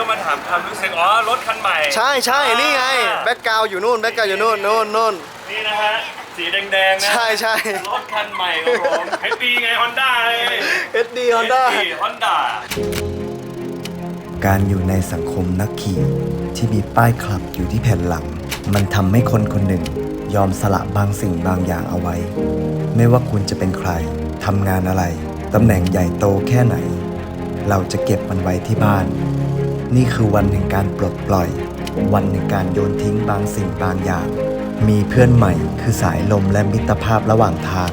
ก็มาถามความรู้สึก อ๋อ รถคันใหม่ใช่ใช่นี่ไง แบ็กกราวอยู่นู่น แบ็กกราวอยู่นู่นนู่นนู่นนี่นะฮะ สีแดงๆนะ ใช่ใช่รถคันใหม่ของผมไอปีไงฮอนด้าเลย SD Honda ฮอนด้า การอยู่ในสังคมนักขี่ที่มีป้ายคลับอยู่ที่แผ่นหลัง มันทำให้คนคนหนึ่งยอมสละบางสิ่งบางอย่างเอาไว้ ไม่ว่าคุณจะเป็นใครทำงานอะไรตำแหน่งใหญ่โตแค่ไหน เราจะเก็บมันไว้ที่บ้าน นี่คือวันแห่งการปลดปล่อย วันแห่งการโยนทิ้งบางสิ่งบางอย่าง มีเพื่อนใหม่คือสายลมและมิตรภาพระหว่างทาง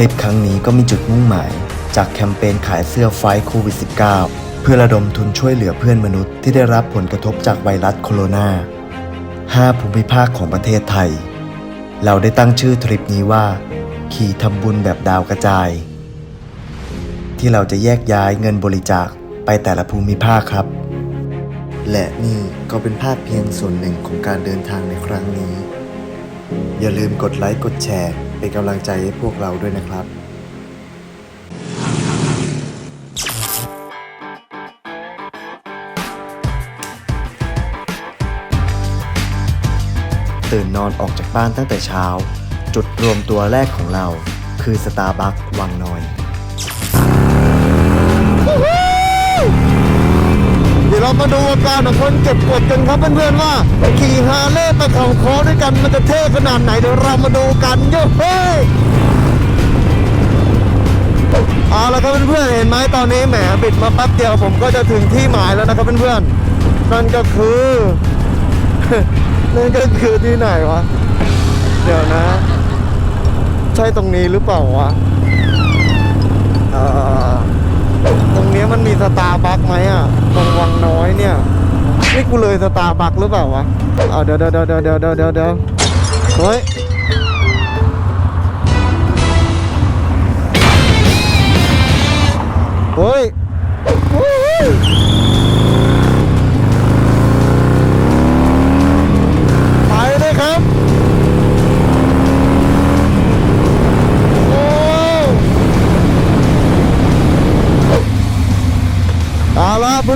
ทริปครั้งนี้ก็มีจุดมุ่งหมาย จากแคมเปญขายเสื้อไฟโควิด -19 เพื่อระดมทุนช่วยเหลือเพื่อนมนุษย์ที่ได้รับผลกระทบจากไวรัสโคโรนา 5 ภูมิภาคของประเทศไทย เราได้ตั้งชื่อทริปนี้ว่า ขี่ทำบุญแบบดาวกระจาย ที่เราจะแยกย้ายเงินบริจาคไปแต่ละภูมิภาคครับ และนี่ก็เป็นภาพเพียงส่วนหนึ่งของการเดินทางในครั้งนี้ อย่าลืมกดไลค์กดแชร์ เป็นกำลังใจให้พวกเราด้วยนะครับตื่นนอนออกจากบ้านตั้งแต่เช้า จุดรวมตัวแรกของเรา คือสตาร์บัควังน้อย ดี๋ยวเรามาดูอาการของคนเก็บกดกันครับเพื่อนๆว่าขี่ฮาร์เลย์ไปเขาโค้ด้วยกันมันจะเท่ขนาดไหนเดี๋ยวเรามาดูกันโย่เฮ้ยเอาละครับเพื่อนๆเห็นไหมตอนนี้แหมบิดมาแป๊บเดียวผมก็จะถึงที่หมายแล้วนะครับเพื่อนๆนั่นก็คือนั่นก็คือที่ไหนวะเดี๋ยวนะ ใช่ตรงนี้หรือเปล่าวะเออตรงนี้มันมีสตาร์บัคไหมอะ ตรงวังน้อยเนี่ยนี่กูเลยสตาร์บัคหรือเปล่าวะเอาเดี๋ยวเดี๋ยวเดี๋ยวเดี๋ยวเดี๋ยวเดี๋ยวเดี๋ยวเฮ้ยเฮ้ย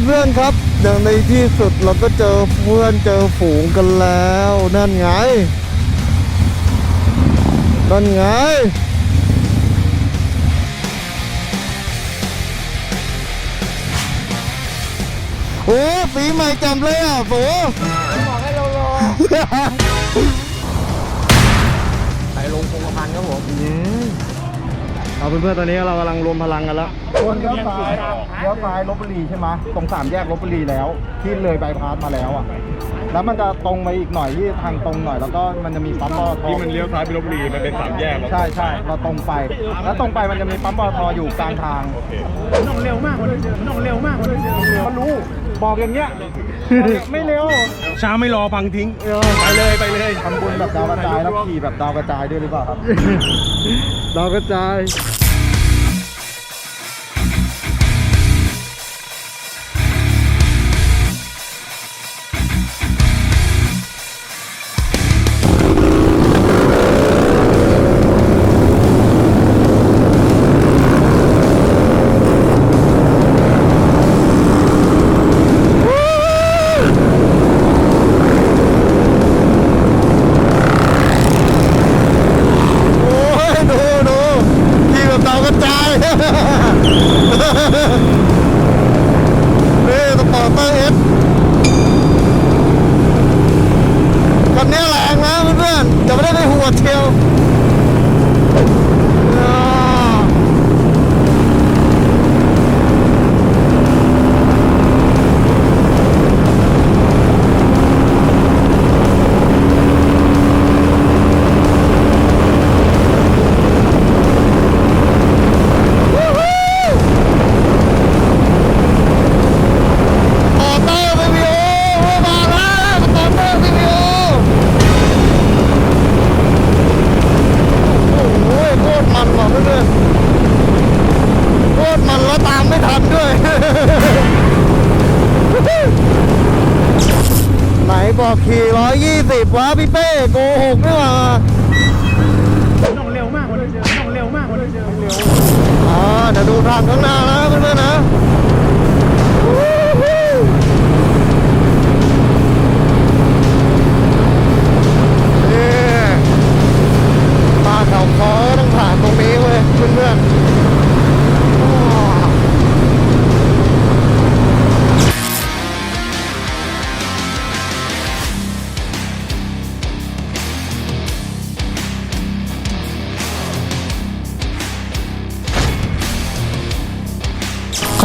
เอาละเพื่อนๆครับอย่างในที่สุดเราก็เจอเพื่อนเจอฝูงกันแล้วนั่นไงนั่นไงโอ้ปีใหม่จำเลยอะโฝบอกให้เรารอ ไปลงคงกระพันครับผม เอาเพื่อนๆตอนนี้เรากำลังรวมพลังกันแล้ววนเลี้ยวซ้ายเลี้ยวซ้ายลบบุรีใช่ไหมตรงสามแยกลบบุรีแล้วที่เลยบายพาสมาแล้วอะ แล้วมันจะตรงไปอีกหน่อยที่ทางตรงหน่อย แล้วก็มันจะมีปั๊มปตทที่มันเลี้ยวซ้ายไปลบบุรีมันเป็นสามแยกแล้วใช่ใช่เราตรงไป แล้วตรงไปมันจะมีปั๊มปตทอยู่กลางทางน้องเร็วมากเลยน้องเร็วมากเลยมันรู้บอกอย่างเงี้ย ไม่เร็ว ช้าไม่รอพังทิ้งเออไปเลยไปเลยทำบุญแบบดาวกระจายแล้วขี่แบบดาวกระจายด้วยหรือเปล่าครับ ดาวกระจาย ขี่ร้อยยี่สิบวะพี่เป้โกหกนี่หว่าต้องเร็วมากกว่านี้ต้องเร็วมากกว่านี้เร็วอ่าเดี๋ยวดูทางข้างหน้านะเพื่อนๆนะ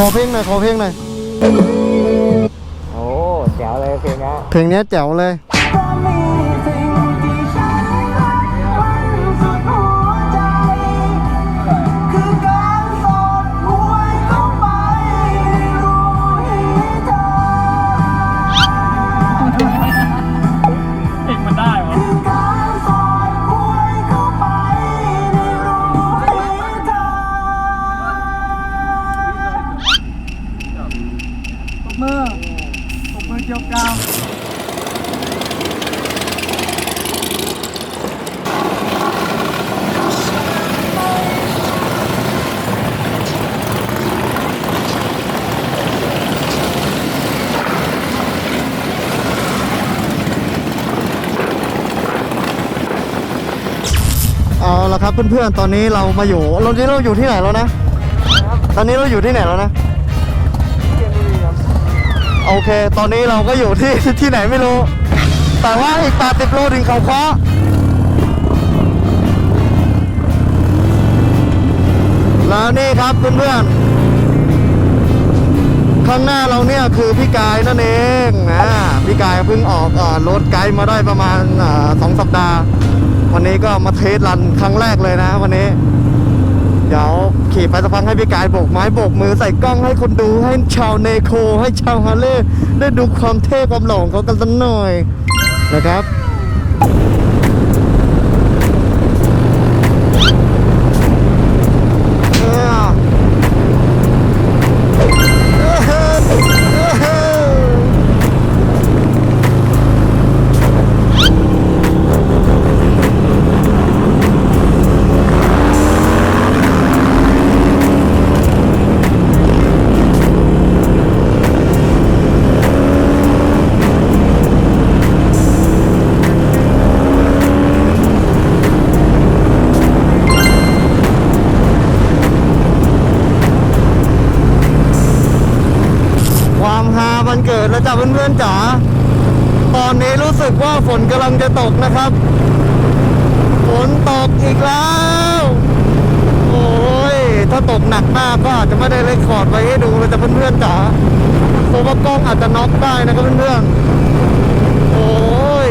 ขอเพลงหน่อยขอเพลงหน่อยโอ้แจ๋วเลยเพลงนี้เพลงเนี้ยแจ๋วเลย ครับเพื่อนๆ ตอนนี้เรามาอยู่เรานี้เราอยู่ที่ไหนแล้วนะ ตอนนี้เราอยู่ที่ไหนแล้วนะโอเค ตอนนี้เราก็อยู่ที่ที่ไหนไม่รู้ แต่ว่าอีก80โลถึงเขาเคาะแล้วนี่ครับเพื่อนๆ ข้างหน้าเราเนี่ยคือพี่กายนั่นเองนะพี่กายเพิ่งออกรถไกด์มาได้ประมาณสองสัปดาห์ วันนี้ก็มาเทสรันครั้งแรกเลยนะวันนี้ เดี๋ยวขี่ไปสักพักให้พี่กายโบกไม้โบกมือใส่กล้องให้คนดูให้ชาวเนโค ให้ชาวฮาร์เล่ได้ดูความเท่ความหล่อของเขากันสักหน่อยนะครับ จ้ะเพื่อนๆจ๋าตอนนี้รู้สึกว่าฝนกำลังจะตกนะครับ ฝนตกอีกแล้ว โอ้ย ถ้าตกหนักมากก็อาจจะไม่ได้เลคคอร์ดไว้ให้ดูเลยจ้ะเพื่อนๆจ๋าเพราะว่ากล้องอาจจะน็อกได้นะครับเพื่อนๆ โอ้ย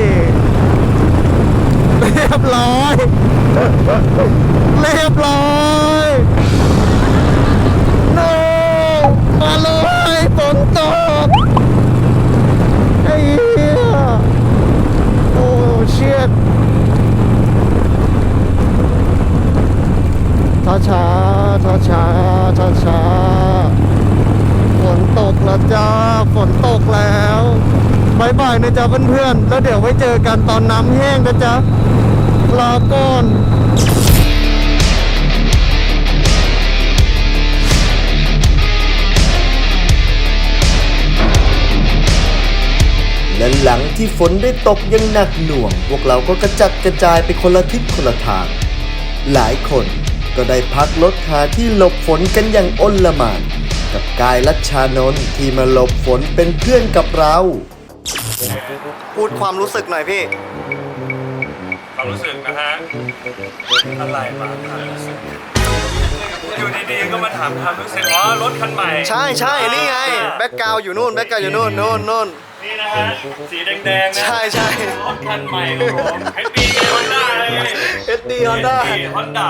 เรียบร้อย เรียบร้อย โนมาเลยฝนตกไอ้เหี้ยโอ้เชียดช้าช้าช้าช้าช้าช้าๆฝนตกแล้วจ้า ฝนตกแล้วบายบายนะจ๊ะ เพื่อนๆ แล้วเดี๋ยวไว้เจอกันตอนน้ำแห้งนะจ๊ะลาก่อนและหลังที่ฝนได้ตกยังหนักหน่วง พวกเราก็กระจัดกระจายไปคนละทิศคนละทาง หลายคนก็ได้พักรถหาที่หลบฝนกันอย่างอ้นละหมานกับกายรัชชานนท์ที่มาหลบฝนเป็นเพื่อนกับเรา พูดความรู้สึกหน่อยพี่ ความรู้สึกนะฮะอะไรมาความรู้สึกอยู่ดีๆก็มาถามความรู้สึกอ๋อรถคันใหม่ใช่ใช่นี่ไง แบ็กกราวอยู่นู่นแบ็กกราวอยู่นู่นนู่นนู่นนี่นะฮะสีแดงๆนะใช่ใช่รถคันใหม่ครับผมไอปีไงฮ อนด้าเลย SD Honda ฮอนด้า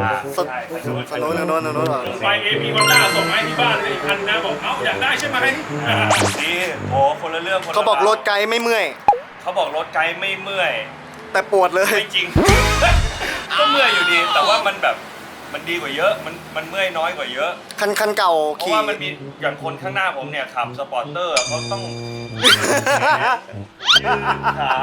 อ่าสดสนุนสนุนสนุนไปเอพีฮอนด้าส่งมาให้ที่บ้านเลยอีกคันนะบอกเอ้าอยากได้ใช่ไหมอ่าดีโอ้คนละเรื่องคนละเขาบอกรถไกลไม่เมื่อย เขาบอกรถไกด์ไม่เมื่อย แต่ปวดเลยไม่จริงก็เมื่อยอยู่ดี แต่ว่ามันแบบ มันดีกว่าเยอะ มันมันเมื่อยน้อยกว่าเยอะ คันคันเก่าเพราะขี่ ว่ามันมีอย่างคนข้างหน้าผมเนี่ยขับสปอร์เตอร์เขาต้องยืดขา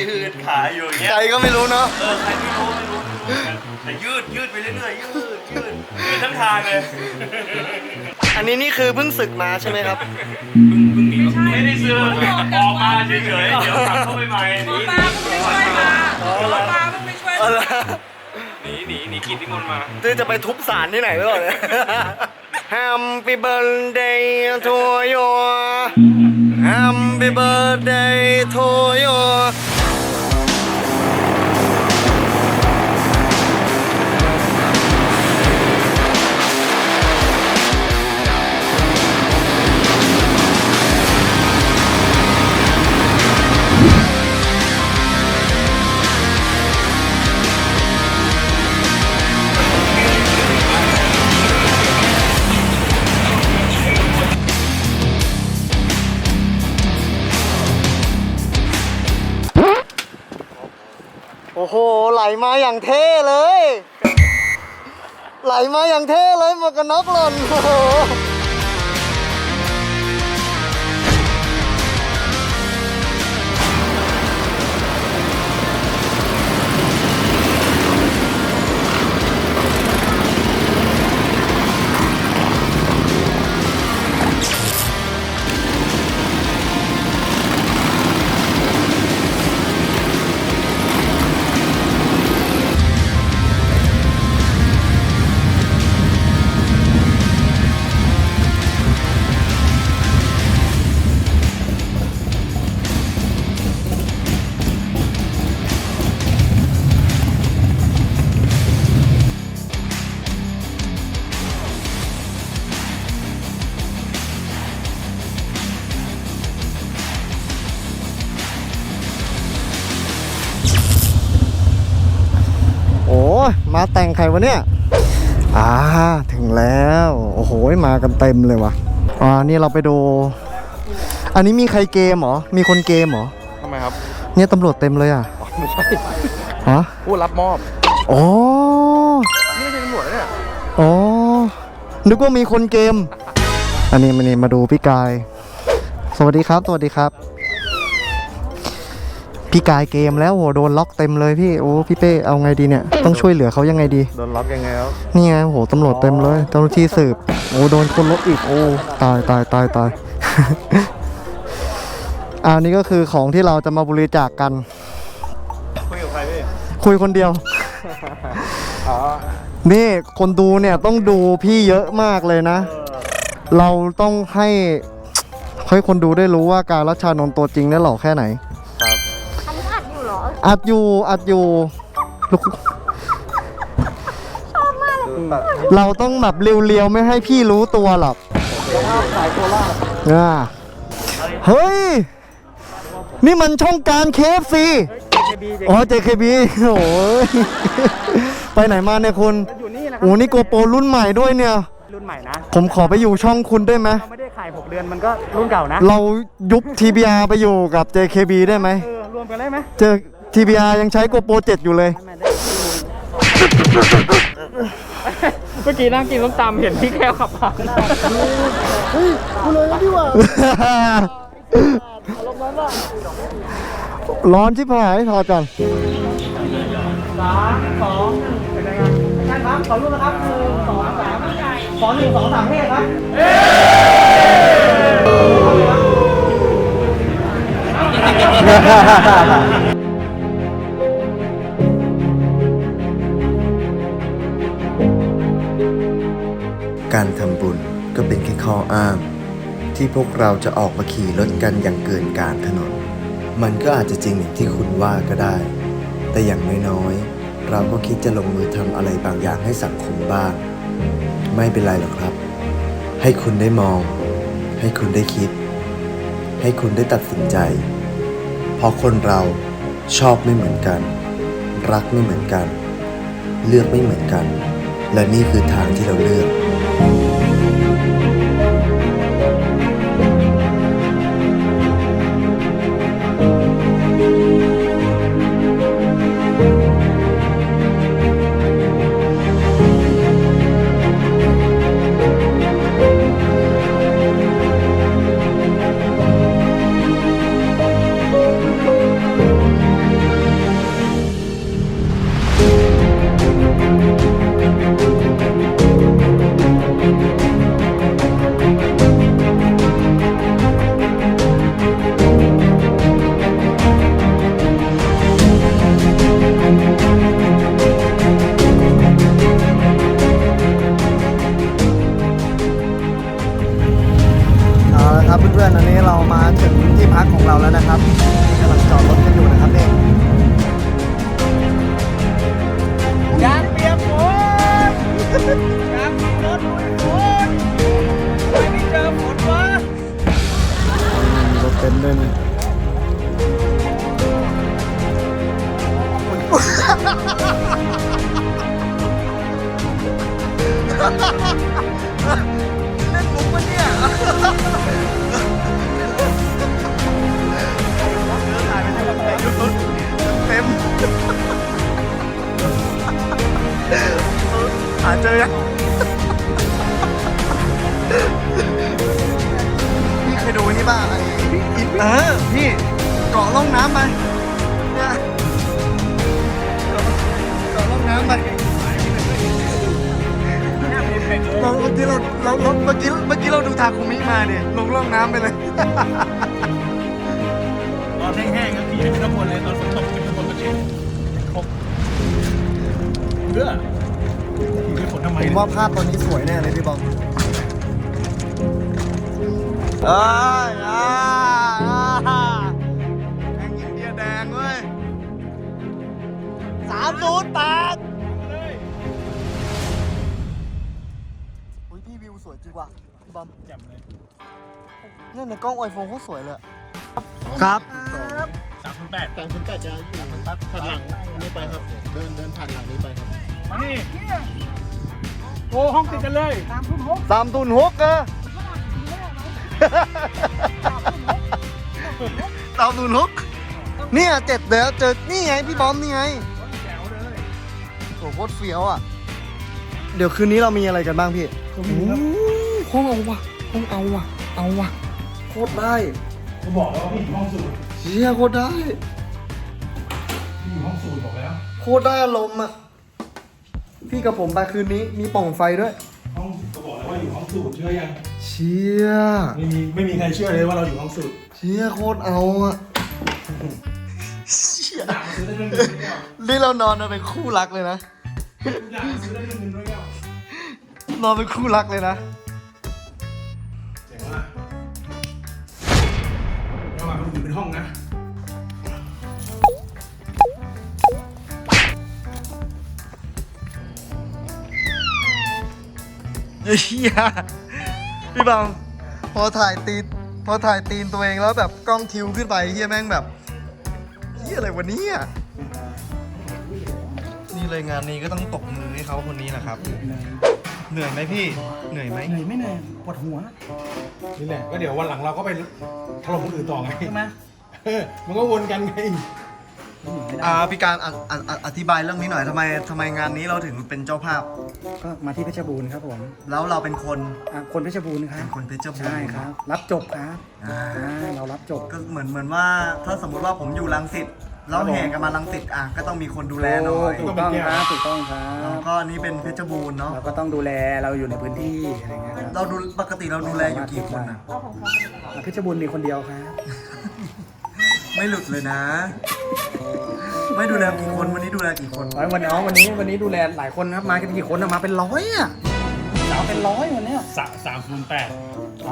ยืดขาอยู่อย่างเงี้ย ใครก็ไม่รู้เนาะ เออใครไม่รู้ไม่รู้ไม่รู้แต่ยืดยืดไปเรื่อยๆยืดยืดยืดทั้งทางเลยอันนี้นี่คือเพิ่งศึกมาใช่ไหมครับ ไม่ได้ซื้อออกมาเฉยๆเดี๋ยวกลับเข้าไปใหม่หมอปลาเพิ่งไปช่วยมาหมอปลาเพิ่งไปช่วยเออมา หนีหนีหนีกินที่มนต์มาคือจะไปทุบสารที่ไหนไม่รู้เลย Happy birthday to you Happy birthday to you มาอย่างเท่เลย ไหลมาอย่างเท่เลยหมวกกันน็อกหล่นโอ้โห ใครวะเนี่ย อ่า ถึงแล้ว โอ้โห มากันเต็มเลยวะอ่า นี่เราไปดู อันนี้มีใครเกมเหรอ มีคนเกมเหรอ ทำไมครับเนี่ยตำรวจเต็มเลยอะไม่ใช่ฮะผู้รับมอบอ๋อนี่ไม่ใช่ตำรวจนะเนี่ยอ๋อนึกว่ามีคนเกม อันนี้มานี่มาดูพี่กาย สวัสดีครับ สวัสดีครับ พี่กายเกมแล้วโหโดนล็อกเต็มเลยพี่โอ้พี่เป้เอาไงดีเนี่ยต้องช่วยเหลือเขายังไงดี โดนล็อกยังไงครับ นี่ไงโหตำรวจเต็มเลยเจ้าหน้าที่สืบโอ้โดนคนลบอีกโอ้ตายตายตายตายอันนี้ก็คือของที่เราจะมาบริจาคกัน คุยกับใครพี่ คุยคนเดียว อ๋อ นี่คนดูเนี่ยต้องดูพี่เยอะมากเลยนะ เราต้องให้ให้คนดูได้รู้ว่าการรัชชานนท์ตัวจริงเนี่ยหล่อแค่ไหนอันนี้อัด อยู่เหรออัดอยู่อัดอยู่ลูกเราต้องแบบเรียวๆ ไม่ให้พี่รู้ตัวหรอกอ่าเฮ้ย นี่มันช่องการเคฟซีอ๋อ JKB โอ้ยไปไหนมาเนี่ยคุณอยู่นี่แหละครัโอ้นี่โกโปรรุ่นใหม่ด้วยเนี่ย รุ่นใหม่นะ ผมขอไปอยู่ช่องคุณได้ไหมเราไม่ได้ขาย 6 เดือนมันก็รุ่นเก่านะ เรายุบ TBR ไปอยู่กับ JKB ได้ไหมเออ รวมกันได้ไหมเจอ TBR ยังใช้โกโปร7อยู่เลย เมื่อกี้นั่งกินส้มตำเห็นพี่แก้วขับผ่านร้อนชิบหายถอดก่อนสามสองเป็นไงครับอาจารย์ครับขอรูปนะครับหนึ่งสองสามขอหนึ่งสองสามเท่ครับการ ข้ออ้าง ที่พวกเราจะออกมาขี่รถกันอย่างเกินการถนน มันก็อาจจะจริงอย่างที่คุณว่าก็ได้ แต่อย่างน้อยๆ เราก็คิดจะลงมือทำอะไรบางอย่างให้สังคมบ้าง ไม่เป็นไรหรอกครับ ให้คุณได้มอง ให้คุณได้คิด ให้คุณได้ตัดสินใจ เพราะคนเราชอบไม่เหมือนกัน รักไม่เหมือนกัน เลือกไม่เหมือนกัน และนี่คือทางที่เราเลือก เจอยังพี่เคยดูนี่บ้างไอ้อินเออพี่เกาะล่องน้ำไปเนี่ยเกาะล่องน้ำไปเราเมื่อกี้เราเราเราเมื่อกี้เมื่อกี้เราดูทาคุมิมาเนี่ยลงล่องน้ำไปเลย ตอนแห้งๆก็ขี่ให้ทุกคนเลยตอนฝนตกขึ้นทุกคนก็เช็ดครบเพื่อ ผมว่าภาพตอนนี้สวยแน่เลยพี่บอมเอ้ยอ่าอ่าแข่งอินเดียแดงเว้ยสามศูนย์แปดอุ้ยพี่วิวสวยจริงว่ะพี่บอมจำเลยเนี่ยในกล้องไอโฟนเขาสวยเลยอะครับสามพันแปดแต่คุณแต่จะอยู่ผ่านหลังนี้ไปครับ เดินเดินผ่านหลังนี้ไปครับ มานี่โอ้ห้องติดกันเลยสามศูนย์หกเออสามศูนย์หกเนี่ยเจ็ดเดี๋ยวเจอนี่ไงพี่บอมนี่ไงโอ้โหโคตรเฟี้ยวอะ เดี๋ยวคืนนี้เรามีอะไรกันบ้างพี่โอ้โหห้องเอาว่ะห้องเอาว่ะ เอาว่ะโคตรได้ผมบอกแล้วว่าพี่อยู่ห้องสูตรเชี่ยโคตรได้พี่อยู่ห้องสูตรบอกแล้วโคตรได้อารมณ์อะ พี่กับผมไปคืนนี้มีปล่องไฟด้วย ห้องก็บอกแล้วว่าอยู่ห้องสูตรเชื่อยังเชี่ยไม่มีไม่มีใครเชื่อเลยว่าเราอยู่ห้องสูตรเชี่ยโคตรเอาอะเชี่ยนี่เรานอนมาเป็นคู่รักเลยนะทุกอย่างซื้อได้เรื่องเงินด้วยแก้วนอนเป็นคู่รักเลยนะ เจ๋งว่ะระหว่างมันอยู่เป็นห้องนะ เฮียพี่บังพอถ่ายตีนพอถ่ายตีนตัวเองแล้วแบบกล้องทิวขึ้นไปเฮียแม่งแบบเฮียอะไรวะเนี่ยนี่เลยงานนี้ก็ต้องตบมือให้เขาคนนี้แหละครับ เหนื่อยไหมพี่เหนื่อยไหมเหนื่อยไม่เหนื่อยปวดหัวนี่แหละก็เดี๋ยววันหลังเราก็ไปถล่มคนอื่นต่อไงใช่ไหมเออมันก็วนกันไง อ่าพี่การอะอะอะอธิบายเรื่องนี้หน่อยทำไมทำไมงานนี้เราถึงเป็นเจ้าภาพ ก็มาที่เพชรบูรณ์ครับผมแล้วเราเป็นคนอะคนเพชรบูรณ์ครัเป็บนคนเพชรบูรณ์ ใช่ครับ รับจบครับอ่า อ่าเรารับจบ ก็เหมือนเหมือนว่าถ้าสมมุติว่าผมอยู่รังสิตแล้วแห่กันมารังสิตอะก็ต้องมีคนดูแลหน่อยถูกต้องครับถูกต้องครัแล้วบ ก็อันนี้เป็นเพชรบูรณ์เนาะเราก็ต้องดูแลเราอยู่ในพื้นที่อะไรเงี้ยครับเราดูปกติเราดูแลอยู่กี่คนอะ อะเพชรบูรณ์มีคนเดียวครับ ไม่หลุดเลยนะ ไม่ดูแลกี่คนวันนี้ดูแลกี่คนวันวันนี้วันนี้วันนี้ดูแลหลายคนครับมากันกี่คนอะมาเป็นร้อยอะสาวเป็นร้อยวันเนี้ยสามสามคูณแปด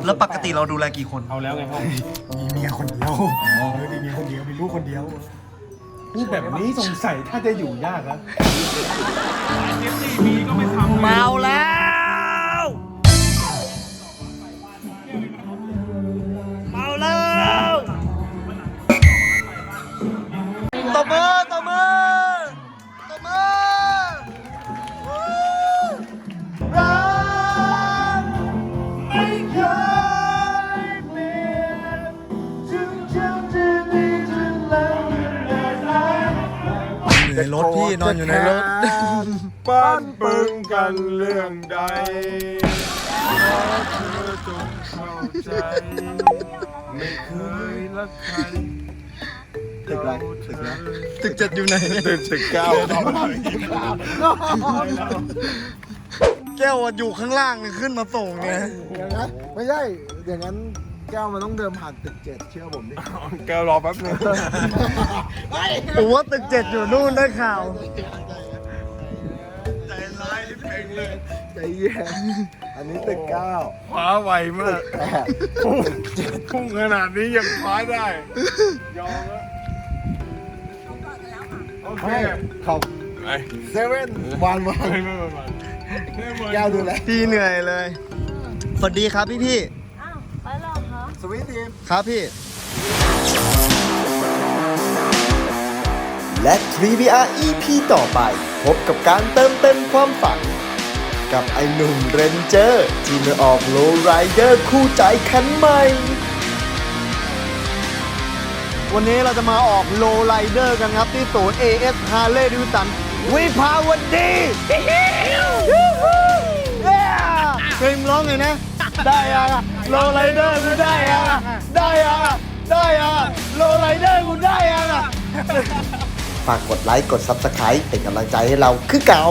แล้วปกติเราดูแลกี่คนเอาแล้วไงห้องมีเมียคนเดียวเออมีเมียคนเดียวมีลูกคนเดียวพูดแบบนี้สงสัยถ้าจะอยู่ยากนะเอฟซีมีก็ไม่ทำเมาแล้ว งกันเรื่องใดขอเธอจงเข้าใจ ไม่เคยรักใครตึกอะไรตึกอะไรตึกเจ็ดอยู่ไหนเนี่ยตึกตึกเก้าแก้วอะอยู่ข้างล่างเนี่ยขึ้นมาส่งไงอย่างนั้นไม่ใช่อย่างนั้นแก้วมันต้องเดิมผ่านตึกเจ็ดเชื่อผมดิแก้วรอแป๊บนึงผมว่าตึกเจ็ดอยู่นู่นได้ข่าว ใจเย็นอันนี้ตึกเก้าคว้าไวมากแปดพุ่งขนาดนี้ยังคว้าได้ ยอมแล้วโอเคไม่เขาไปเซเว่นวันวันไม่ไม่ไม่ไม่แก้วดูแลพี่เหนื่อยเลย สวัสดีครับพี่พี่อ้าวไปหรอคะสวีททีมครับพี่ และ 3VR EP ต่อไป พบกับการเติมเต็มความฝัน กับไอหนุ่มเรนเจอร์ ที่มาออกโลไรเดอร์คู่ใจคันใหม่ วันนี้เราจะมาออกโลไ i เดอร์กันครับ ที่ศูนย์ AS Harley Davidson วิภาวดีเพลงร้องไงนะ ได้อะโลไ i เดอร์กูได้อะได้อะได้อะโลไ i เดอร์กูได้อะฝากกดไลค์ กด Subscribe เป็นกำลังใจให้เราคือเก่า